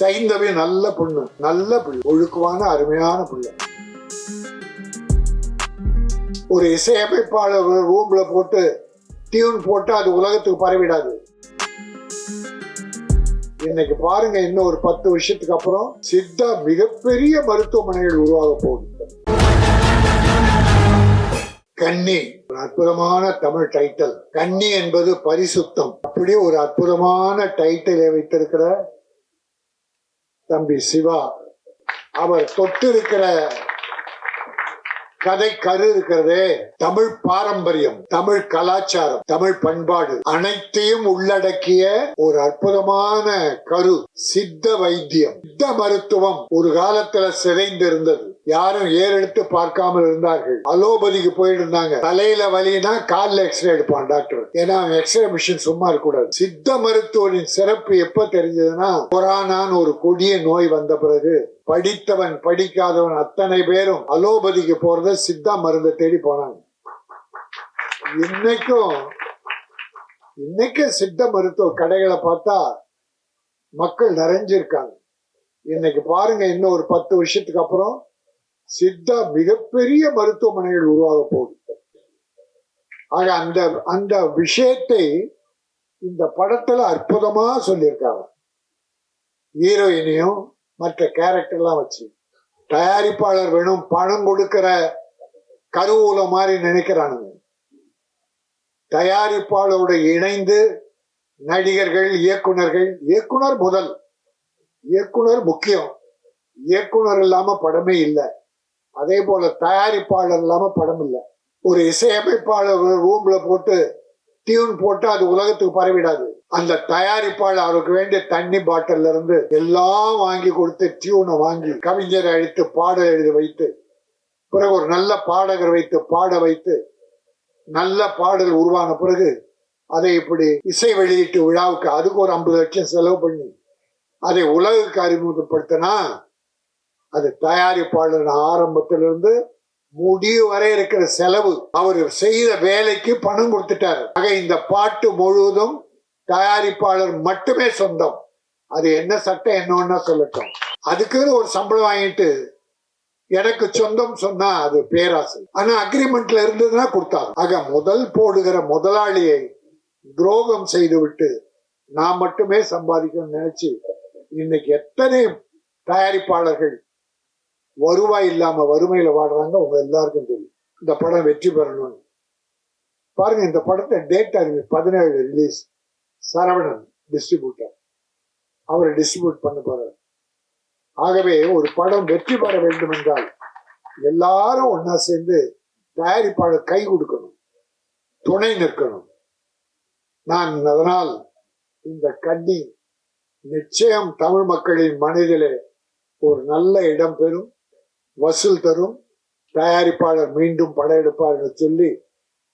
சைந்தவி நல்ல பொண்ணு நல்ல பிள்ளை ஒழுக்கமான அருமையான பிள்ளை. ஒரு இசையமைப்பாளர் ரூம்ல போட்டு டியூன் போட்டு அது உலகத்துக்கு பரவிடாது. இன்னைக்கு பாருங்க இன்னும் ஒரு பத்து வருஷத்துக்கு அப்புறம் சித்தா மிகப்பெரிய மருத்துவமனைகள் உருவாக போகுது. கன்னி ஒரு அற்புதமான தமிழ் டைட்டில் கன்னி என்பது பரிசுத்தம். அப்படியே ஒரு அற்புதமான டைட்டிலை வைத்திருக்கிற தம்பி சிவா. அவர் தொட்டிருக்கிற கதை கரு இருக்கிறதே. தமிழ் பாரம்பரியம் தமிழ் கலாச்சாரம் தமிழ் பண்பாடு அனைத்தையும் உள்ளடக்கிய ஒரு அற்புதமான கரு சித்த வைத்தியம். சித்த மருத்துவம் ஒரு காலத்துல சிதைந்திருந்தது. யாரும் ஏறெடுத்து பார்க்காமல் இருந்தார்கள். அலோபதிக்கு போயிட்டு இருந்தாங்க. தலையில வலினா கால்ல எக்ஸ்ரே எடுப்பான் டாக்டர். ஏன்னா எக்ஸ்ரே மிஷின் சும்மா இருக்கக்கூடாது. சித்த மருத்துவரின் சிறப்பு எப்ப தெரிஞ்சதுன்னா கொரோனான்னு ஒரு கொடிய நோய் வந்த பிறகு படித்தவன் படிக்காதவன் அத்தனை பேரும் அலோபதிக்கு போறத சித்தா மருந்தை தேடி போனாங்க. இன்னைக்கும் இன்னைக்கும் சித்த மருத்துவ கடைகளை பார்த்தா மக்கள் நிறைஞ்சிருக்காங்க. இன்னைக்கு பாருங்க இன்னும் ஒரு பத்து வருஷத்துக்கு அப்புறம் சித்தா மிகப்பெரிய மருத்துவமனைகள் உருவாக போகுது. ஆக அந்த அந்த விஷயத்தை இந்த படத்துல அற்புதமா சொல்லியிருக்காங்க. ஹீரோயினையும் மற்ற கேரக்டர்லாம் வச்சு. தயாரிப்பாளர் வேணும் பணம் கொடுக்கிற கருவூல மாதிரி நினைக்கிறானுங்க. தயாரிப்பாளரோட இணைந்து நடிகர்கள் இயக்குனர்கள் இயக்குனர் முதல். இயக்குனர் முக்கியம். இயக்குனர் இல்லாம படமே இல்லை. அதே போல தயாரிப்பாளர் இல்லாம படம் இல்லை. ஒரு இசையமைப்பாளர் ரூம்ல போட்டு டியூன் போட்டு அது உலகத்துக்கு பரவிடாது. அந்த தயாரிப்பாளர் அவருக்கு வேண்டிய தண்ணி பாட்டில் இருந்து எல்லாம் வாங்கி கொடுத்து டியூனை வாங்கி கவிஞரை அழைத்து பாடல் எழுதி வைத்து பிறகு ஒரு நல்ல பாடகர் வைத்து பாட வைத்து நல்ல பாடல் உருவான பிறகு அதை இப்படி இசை வெளியீட்டு விழாவுக்கு அதுக்கு ஒரு ஐம்பது லட்சம் செலவு பண்ணி அதை உலகுக்கு அறிமுகப்படுத்தினா அது தயாரிப்பாளர் ஆரம்பத்திலிருந்து முடிவு வரை இருக்கிற செலவு. அவர் செய்த வேலைக்கு பணம் கொடுத்துட்டாரு. ஆக இந்த பாட்டு முழுவதும் தயாரிப்பாளர் மட்டுமே சொந்தம். அது என்ன சட்டம் என்னன்னா சொல்லட்டும். அதுக்குன்னு ஒரு சம்பளம் வாங்கிட்டு எனக்கு சொந்தம் சொன்னா அது பேராசை. ஆனா அக்ரிமெண்ட்ல இருந்ததுன்னா கொடுத்தாங்க ஆக முதல் போடுகிற முதலாளியை துரோகம் செய்து விட்டு நான் மட்டுமே சம்பாதிக்கணும்னு நினைச்சு இன்னைக்கு எத்தனை தயாரிப்பாளர்கள் வருவாய் இல்லாம வறுமையில வாடுறாங்க உங்க எல்லாருக்கும் தெரியும். இந்த படம் வெற்றி பெறணும்னு. பாருங்க இந்த படத்தை டேட் அறிவி பதினேழு ரிலீஸ் சரவணன் டிஸ்ட்ரிபியூட்டர் அவரை டிஸ்ட்ரிபியூட் பண்ண போறார். ஆகவே ஒரு படம் வெற்றி பெற வேண்டும் என்றால் எல்லாரும் ஒன்னா சேர்ந்து தயாரிப்பாளர் கை கொடுக்கணும். துணை நிற்கணும். நான் அதனால் இந்த கண்ணி நிச்சயம் தமிழ் மக்களின் மனதிலே ஒரு நல்ல இடம் பெறும் வசூல் தரும் தயாரிப்பாளர் மீண்டும் படையெடுப்பார் என்று சொல்லி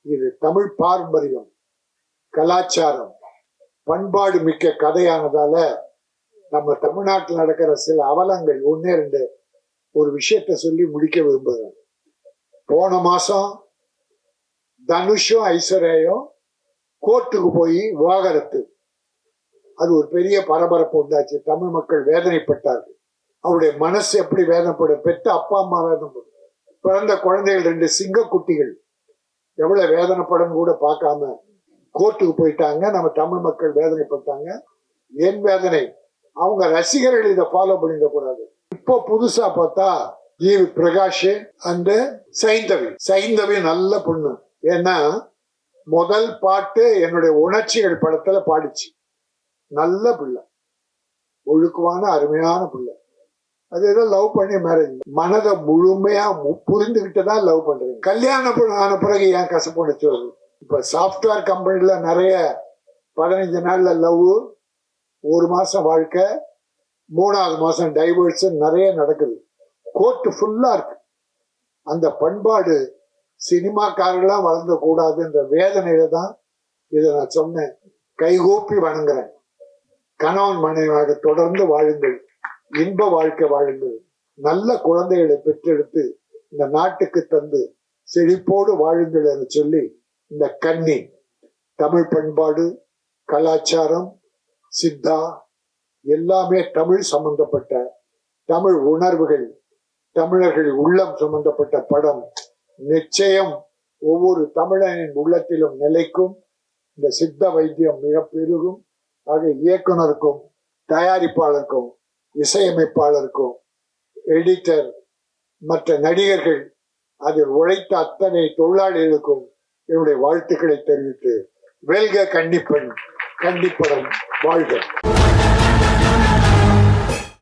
இது தமிழ் பாரம்பரியம் கலாச்சாரம். பண்பாடு மிக்க கதையானதால நம்ம தமிழ்நாட்டில் நடக்கிற சில அவலங்கள் ஒன்னே ரெண்டு ஒரு விஷயத்த சொல்லி முடிக்க விரும்புகிறேன். போன மாசம் தனுஷும் ஐஸ்வர்யாயும் கோர்ட்டுக்கு போய் விவாகரத்து. அது ஒரு பெரிய பரபரப்பு உண்டாச்சு. தமிழ் மக்கள் வேதனைப்பட்டார்கள். அவருடைய மனசு எப்படி வேதனைப்படும்? பெற்ற அப்பா அம்மா வேதனைப்படும் பிறந்த குழந்தைகள் ரெண்டு சிங்க குட்டிகள் எவ்வளவு வேதனைப்படும் கூட பார்க்காம கோர்ட்டுக்கு போயிட்டாங்க நம்ம தமிழ் மக்கள் வேதனைப்பட்டாங்க. என் வேதனை அவங்க ரசிகர்கள் இதை ஃபாலோ பண்ணிட கூடாது இப்போ புதுசா பார்த்தா ஜீவி பிரகாஷ் அந்த சைந்தவி. சைந்தவி நல்ல பொண்ணு. ஏன்னா முதல் பாட்டு என்னுடைய உணர்ச்சிகள் படத்துல பாடிச்சு. நல்ல பிள்ளை. ஒழுக்கமான அருமையான பிள்ளை. அது ஏதோ லவ் பண்ணி மேரேஜ் மனதை முழுமையா மு- புரிந்துகிட்டு தான் லவ் பண்றீங்க. கல்யாணம் ஆன பிறகு ஏன் கசப்புணர்ச்சி வருது? இப்ப சாஃப்ட்வேர் கம்பெனில நிறைய பதினஞ்சு நாள்ல லவ் ஒரு மாசம் வாழ்க்கை மூணாவது மாசம் டைவர்ஸ் நிறைய நடக்குது. கோர்ட் ஃபுல்லா இருக்கு. அந்த பண்பாடு சினிமாக்காரெல்லாம் வளர்ந்த கூடாதுன்ற வேதனையில தான் இதை நான் சொன்னேன். கைகூப்பி வணங்குறேன். கணவன் மனைவியாக தொடர்ந்து வாழுங்கள். இன்ப வாழ்க்கை வாழுங்கள். நல்ல குழந்தைகளை பெற்றெடுத்து இந்த நாட்டுக்கு தந்து செழிப்போடு வாழுங்கள் என சொல்லி இந்த கன்னி தமிழ் பண்பாடு கலாச்சாரம் சித்தா எல்லாமே தமிழ் சம்பந்தப்பட்ட தமிழ் உணர்வுகள் தமிழர்கள் உள்ளம் சம்பந்தப்பட்ட படம். நிச்சயம் ஒவ்வொரு தமிழனின் உள்ளத்திலும் நிலைக்கும் இந்த சித்த வைத்தியம் மிக பெருகும் ஆக இயக்குனருக்கும் தயாரிப்பாளருக்கும் இசையமைப்பாளருக்கும் எடிட்டர் மற்ற நடிகர்கள் அதில் உழைத்த அத்தனை தொழிலாளிகளுக்கும் என்னுடைய வாழ்த்துக்களை தெரிவித்து வெல்க கண்டிப்பன் கண்டிப்படம் வாழ்க.